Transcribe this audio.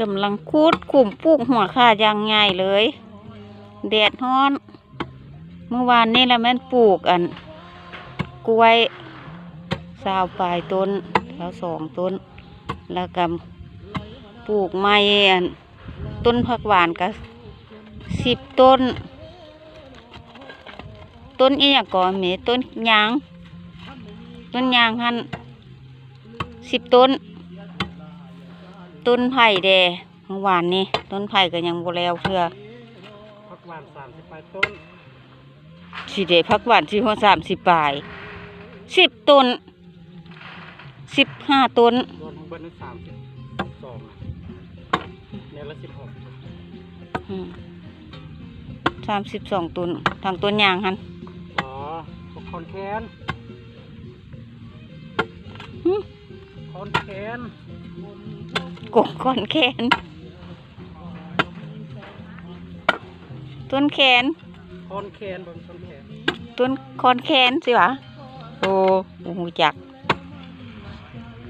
กำลังคูดขุมปลูกหัวข่าอย่างง่ายเลย แดดฮ้อน เมื่อวานนี่แล้วแม่นปลูกอัน กล้วยสาวปลายต้นแล้วสองต้น แล้วก็ปลูกไม้อันต้นผักหวานก็สิบต้น ต้นอีหยังก่อนเมต้นยาง ต้นยางหันสิบต้น ต้นไผ่แดเมื่อวานนี้ต้นไผ่ก็ยังบ่แล้วเพื่อผักหวานสามสิบแปดต้นสิเดพักหวานสิหัวสามสิบปลายสิบต้นสิบห้าต้นรวมทั้งเบิดนั้นสามสิบสองเนี่ยละสิบหกสามสิบสองต้นทางต้นยางหันอ๋อพวกคอนแคนหึคอนแคน กงก้อนแขน ต้นแขนคอนแคนบนคอนแคนต้นคอนแขนสิวะโอ้โหจัก